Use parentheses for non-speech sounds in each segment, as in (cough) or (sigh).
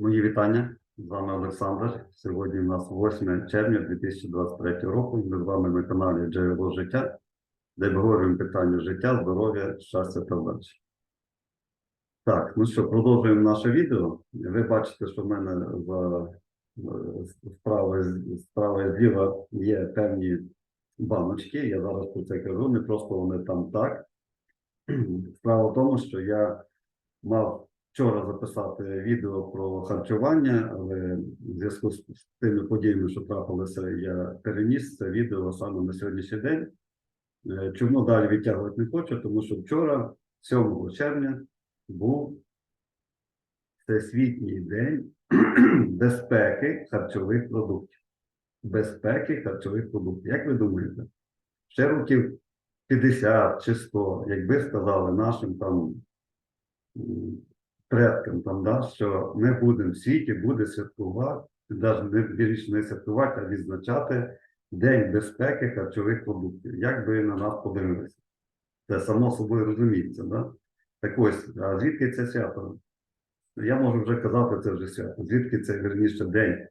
Мої вітання. З вами Олександр. Сьогодні у нас 8 червня 2023 року. Ми з вами на каналі Джерело життя, де обговорюємо питання життя, здоров'я, щастя та вдачі. Так, ну що, продовжуємо наше відео. Ви бачите, що в мене за е, справа, справа зліва є певні баночки. Я зараз про це кажу, не просто вони там так. (clears throat) Справа в тому, що я мав вчора записати відео про харчування, але в зв'язку з тими подіями, що трапилося, я переніс це відео саме на сьогоднішній день. Е, Чому далі відтягувати не хочу? Тому що вчора, 7 червня, був Всесвітній день (clears throat) безпеки харчових продуктів. Безпеки харчових продуктів. Як ви думаєте? Ще років 50 чи 100, якби сказали нашим там предкам, там, да, що ми будемо в світі, буде святкувати, навіть не більше не святкувати, а відзначати День безпеки харчових продуктів. Як би на нас подивилися? Це само собою розуміється, да? Так ось, а звідки це свято? Я можу вже казати, це вже свято. Звідки це верніше день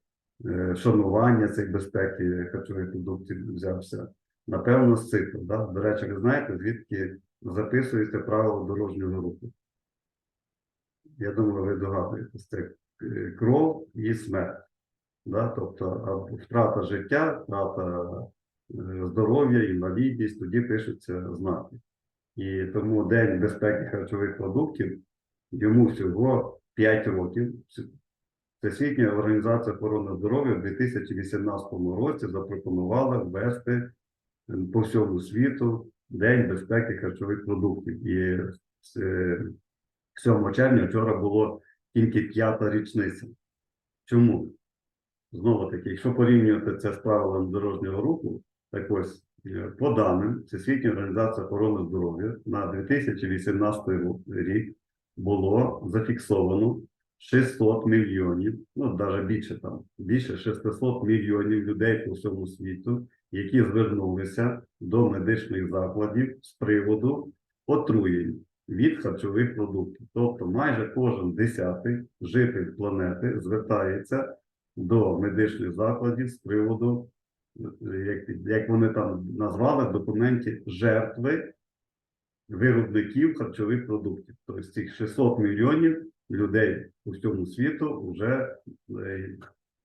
е, шанування цієї безпеки харчових продуктів взявся? Напевно, з цифр. Да? До речі, ви знаєте, звідки записується правило дорожнього руху? Я думаю, ви догадуєтесь, це е, кров і смерть. Да? Тобто втрата життя, втрата е, здоров'я, інвалідність, тоді пишуться знаки. І тому День безпеки харчових продуктів йому всього 5 років. Всесвітня організація охорони здоров'я в 2018 році запропонувала ввести е, по всьому світу День безпеки харчових продуктів. І 7 червня вчора було тільки п'ята річниця. Чому? Знову таки, якщо порівнювати це з правилами дорожнього руху, так ось е, по даним Всесвітньої організації охорони здоров'я на 2018 рік було зафіксовано 600 мільйонів, ну навіть більше там, більше 600 мільйонів людей по всьому світу, які звернулися до медичних закладів з приводу отруєнь від харчових продуктів. Тобто майже кожен десятий житель планети звертається до медичних закладів з приводу, як, як вони там назвали в документі, жертви виробників харчових продуктів. Тобто цих 600 мільйонів людей у всьому світу вже, е,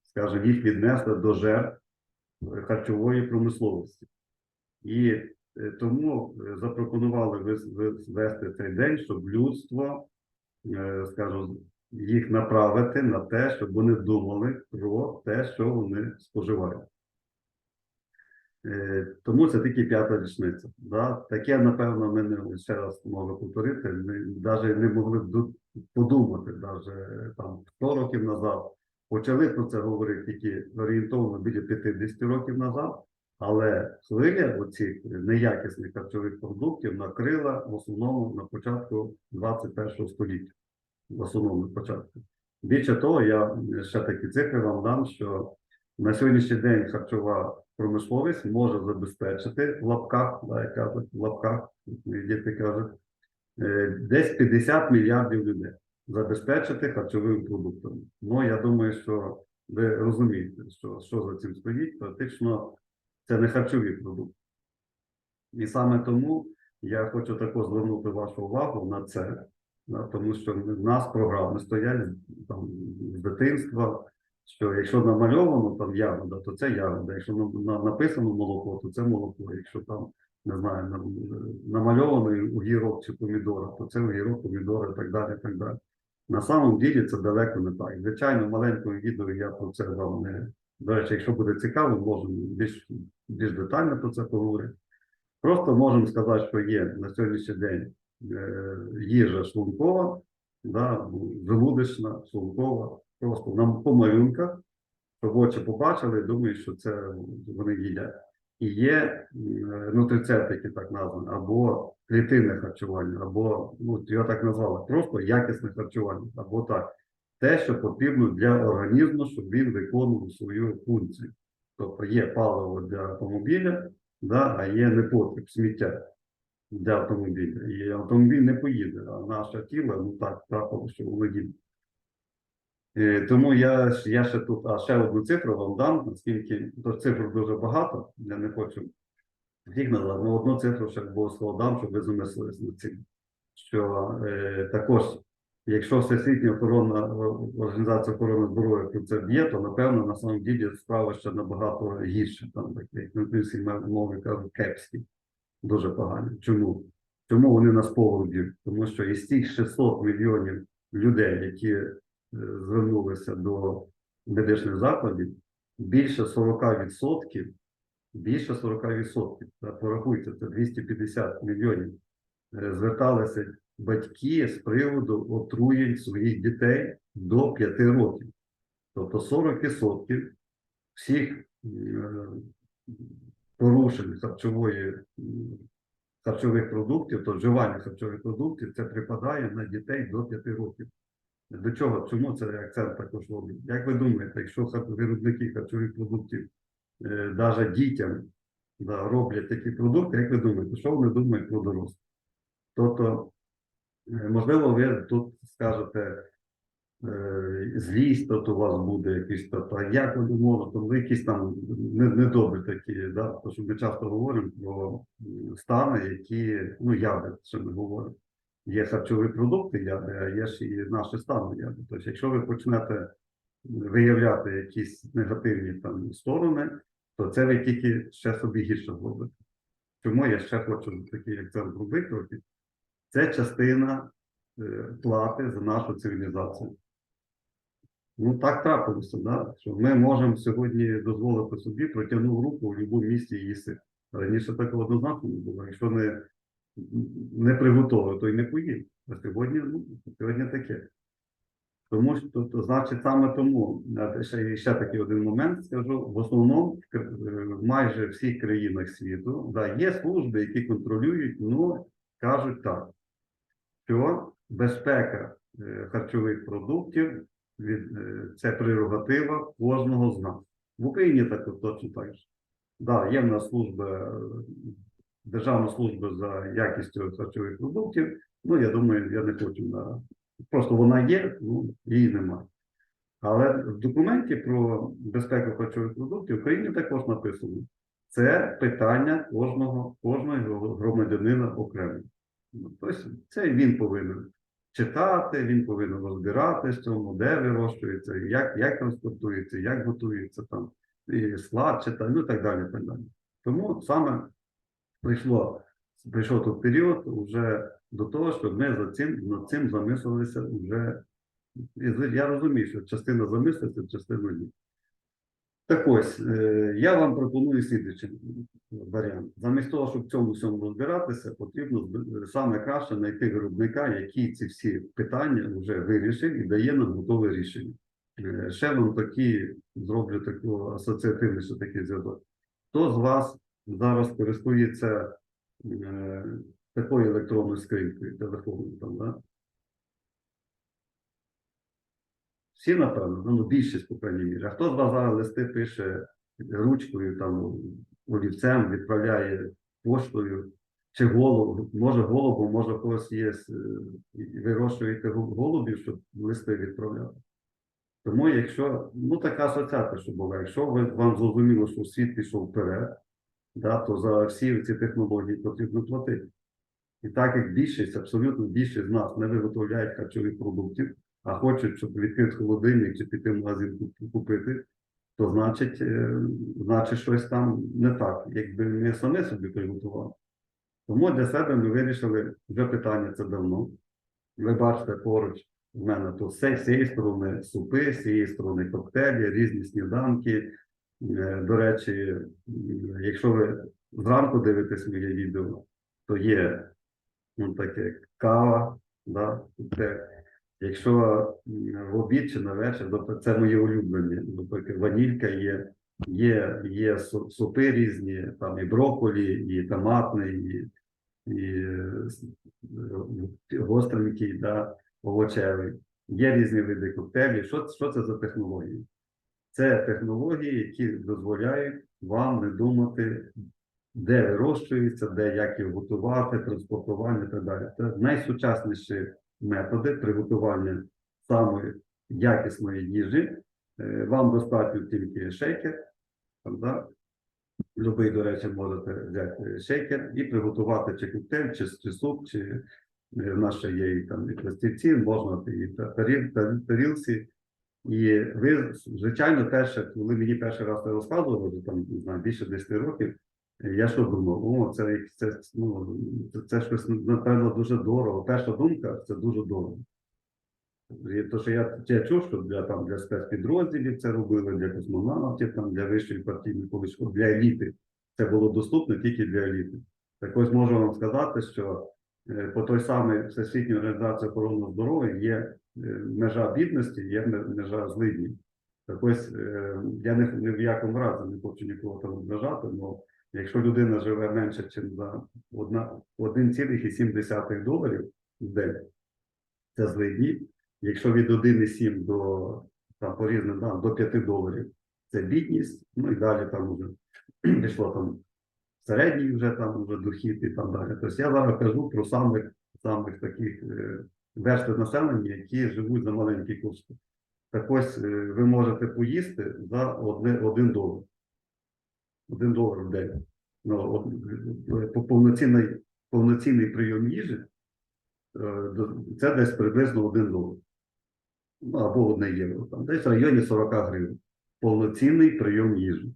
скажімо, їх віднесли до жертв харчової промисловості. І тому е, запропонували вис- цей день, щоб людство, е, скажімо, їх направити на те, щоб вони думали про те, що вони споживають. Е, Тому це тільки п'ята річниця. Да? Таке, напевно, ми не ще раз можу повторити. Ми навіть не могли б подумати, навіть там 100 років назад. Почали про це говорити тільки орієнтовно біля 50 років назад, але хвиля оцих неякісних харчових продуктів накрила в основному на початку 21 століття. В основному початку. Більше того, я ще такі цифри вам дам, що на сьогоднішній день харчова промисловість може забезпечити в лапках, да, як кажуть, в лапках, діти кажуть, е, десь 50 мільярдів людей забезпечити харчовими продуктами. Ну, я думаю, що ви розумієте, що, що за цим стоїть. Практично це не харчові продукти. І саме тому я хочу також звернути вашу увагу на це, да, тому що в нас програми стоять там, з дитинства, що якщо намальовано там ягода, то це ягода. Якщо на, на- написано молоко, то це молоко. Якщо там не знаю, нам- намальований огірок чи помідора, то це огірок, помідори і так далі. і так далі. На самом ділі це далеко не так. Звичайно, в маленькому відео я про це вам не. До речі, якщо буде цікаво, можемо більш, більш детально про це поговорити. Просто можемо сказати, що є на сьогоднішній день е, їжа шлункова, да, желудочна, шлункова, просто нам по малюнках, щоб очі побачили, думають, що це вони їдять. І є нутрицептики, так названі, або клітинне харчування, або ну, його так назвали, просто якісне харчування, або так. Те, що потрібно для організму, щоб він виконував свою функцію. Тобто є паливо для автомобіля, да, а є непотріб, сміття для автомобіля. І автомобіль не поїде, а наше тіло, ну так, трапило, що їде. Е, Тому я, я ще тут, а ще одну цифру вам дам, оскільки цифр дуже багато, я не хочу всіх назвати, але одну цифру ще обов'язково дам, щоб ви замислились над цим. Що е, також, якщо Всесвітня охорона організація охорони здоров'я про це б'є, то напевно на самом ділі справа ще набагато гірше. Там як мові кажуть, кепські, дуже погані. Чому? Чому вони нас погуб'ють? Тому що із цих 600 мільйонів людей, які е, звернулися до медичних закладів, більше 40%, більше 40%, та порахуйте, це 250 мільйонів, е, зверталися батьки з приводу отруєнь своїх дітей до 5 років. Тобто 40% всіх е, порушень харчової харчових продуктів, то вживання харчових продуктів, це припадає на дітей до 5 років. До чого? Чому це акцент також роблять? Як ви думаєте, якщо виробники харчових продуктів навіть дітям да, роблять такі продукти, як ви думаєте, що вони думають про дорослих? Тобто, е, можливо, ви тут скажете, е, злість тут у вас буде якийсь, тобто, як ви можете, ви якісь там не- недобрі такі, да? тому що ми часто говоримо про стани, які, ну, яди, що ми говоримо. Є харчові продукти яди, а є ж і наші стани яди. Тобто, якщо ви почнете виявляти якісь негативні там сторони, то це ви тільки ще собі гірше зробите. Чому я ще хочу такий акцент зробити? Це частина е, плати за нашу цивілізацію. Ну, так трапилося, да? що ми можемо сьогодні дозволити собі протягнув руку в будь-якому місці їсти. Раніше такого однозначно не було. Якщо не, не приготовив, то й не поїв. А сьогодні, ну, сьогодні таке. Тому що то, значить саме тому ще, ще такий один момент скажу. В основному в е, майже всіх країнах світу да, є служби, які контролюють, ну кажуть так, що безпека е, харчових продуктів е, це прерогатива кожного з нас. В Україні так точно так же. Да, є в нас служба, Державна служба за якістю харчових продуктів. Ну, я думаю, я не хочу на Просто вона є, ну її немає. Але в документі про безпеку харчових продуктів в Україні також написано: це питання кожного, кожного громадянина окремо. Ну, Тобто це він повинен читати, він повинен розбиратися в цьому, де вирощується, як, як транспортується, як готується там, і склад читає, ну і так далі. Так далі. Тому саме прийшло, прийшов той період вже до того, щоб ми за цим, над цим замислилися вже. Я розумію, що частина замислиться, частина ні. Так ось, е, я вам пропоную слідуючий варіант. Замість того, щоб в цьому всьому розбиратися, потрібно зби- саме краще знайти виробника, який ці всі питання вже вирішив і дає нам готове рішення. Е, Ще вам такі зроблю таку асоціативний такий зв'язок. Хто з вас зараз користується е, такою електронною скринькою, телефоном там, да? Всі, напевно, ну, більшість, по крайній мірі. А хто з вас зараз листи пише ручкою, там, олівцем, відправляє поштою, чи голуб, може голубом, може когось є, е, вирощуєте голубів, щоб листи відправляти. Тому, якщо, ну така асоціація, що була, якщо ви, вам зрозуміло, що світ пішов вперед, да, то за всі ці технології потрібно платити. І так як більшість, абсолютно більшість з нас не виготовляють харчових продуктів, а хочуть, щоб відкрити холодильник чи піти в магазин купити, то значить, е, значить щось там не так, якби ми самі собі приготували. Тому для себе ми вирішили вже питання це давно. Ви бачите поруч в мене тут з цієї сторони супи, з цієї сторони коктейлі, різні сніданки. Е, До речі, якщо ви зранку дивитесь моє відео, то є ну, таке кава, да, коктейль. Якщо в обід чи на вечір, це мої улюблені. Наприклад, ванілька є, є, є супи різні, там і брокколі, і томатний, і, і е, е, гостренький, да, овочевий. Є різні види коктейлів. Що, що це за технології? Це технології, які дозволяють вам не думати, де вирощується, де як його готувати, транспортування і так далі. Це найсучасніші методи приготування самої якісної їжі. Е, Вам достатньо тільки шейкер, да? Любий, до речі, можете взяти шейкер і приготувати чи коктейль, чи, чи суп, чи е, в нас ще є і там і пластівці, можна і та- тарілці. І ви, звичайно, перше, коли мені перший раз це розказували, там не знаю, більше 10 років, я що думав, о, це, це, ну, це, це щось, напевно, дуже дорого. Перша думка це дуже дорого. І То, що я, я чув, що для, там, для спецпідрозділів це робили, для космонавтів, там, для вищої партійної колишки, для еліти. Це було доступно тільки для еліти. Так ось можу вам сказати, що е, по той самий Всесвітній організації охорони здоров'я є е, межа бідності, є межа злидні. Так ось е, я не, ні в якому разі не хочу нікого там ображати, але якщо людина живе менше, ніж за 1,7 доларів в день, це злидні. Якщо від 1,7 до там по різним даним до 5 доларів це бідність, ну і далі там уже (clears throat) пішло там середній вже там вже дохід і там далі. Тобто я зараз кажу про самих самих таких е, верств населення, які живуть за маленькі кошти. Так ось е, ви можете поїсти за одне, один долар. Один долар в день. Ну, е, повноцінний, повноцінний прийом їжі е, це десь приблизно один долар. Ну, або одне євро. Там, десь в районі 40 гривень. Повноцінний прийом їжі.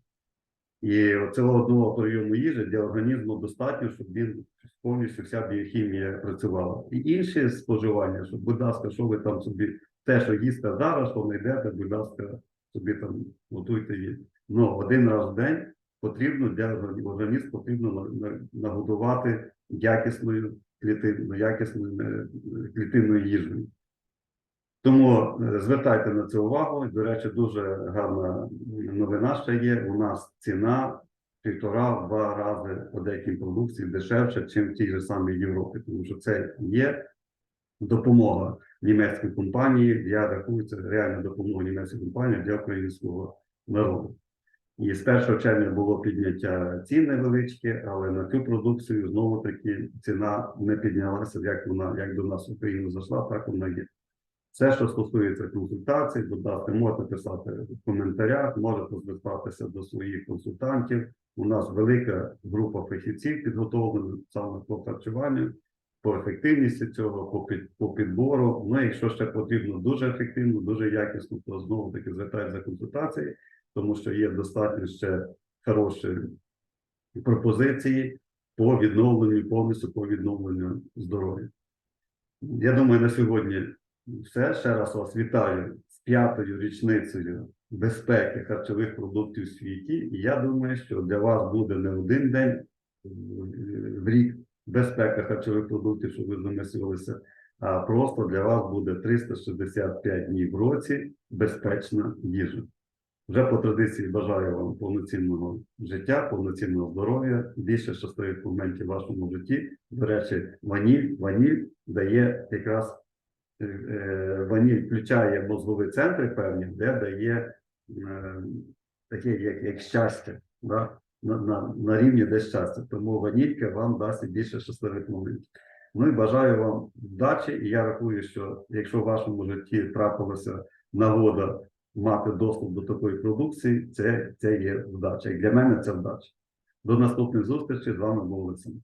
І цього одного прийому їжі для організму достатньо, щоб він повністю вся біохімія працювала. І інші споживання, щоб, будь ласка, що ви там собі те, що їсте зараз, що не йдете, будь ласка, собі там готуйте їсти. Ну, один раз в день потрібно для органі- організм потрібно на- на- нагодувати якісною клітиною, якісною е, клітинною їжею. Тому е, звертайте на це увагу. До речі, дуже гарна новина ще є. У нас ціна півтора-два рази по деяким продукціям дешевше, ніж в тій же самій Європі, тому що це є допомога німецької компанії. Я рахую, це реальна допомога німецької компанії для українського народу. І з 1 червня було підняття цін невеличке, але на цю продукцію знову таки ціна не піднялася, як вона як до нас в Україну зайшла, так вона є. Все, що стосується консультацій, будь можете писати в коментарях, можете звертатися до своїх консультантів. У нас велика група фахівців підготовлена саме по харчуванню, по ефективності цього, по, під, по підбору. Ну, якщо ще потрібно дуже ефективно, дуже якісно, то знову таки звертайтеся за консультації, тому що є достатньо ще хороші пропозиції по відновленню, повністю по відновленню здоров'я. Я думаю, на сьогодні все. Ще раз вас вітаю з п'ятою річницею безпеки харчових продуктів в світі. І я думаю, що для вас буде не один день е, в рік безпека харчових продуктів, щоб ви замислювалися, а просто для вас буде 365 днів в році безпечна їжа. Вже по традиції бажаю вам повноцінного життя, повноцінного здоров'я, більше щасливих моментів в вашому житті. До речі, ваніль, ваніль дає якраз е, е, ваніль включає мозгові центри певні, де дає е, таке, як, як щастя, да? на, на, на рівні де щастя. Тому ванілька вам дасть більше щасливих моментів. Ну і бажаю вам вдачі. І я рахую, що якщо в вашому житті трапилася нагода мати доступ до такої продукції, це, це є вдача. І для мене це вдача. До наступних зустрічей з вами був Олександр.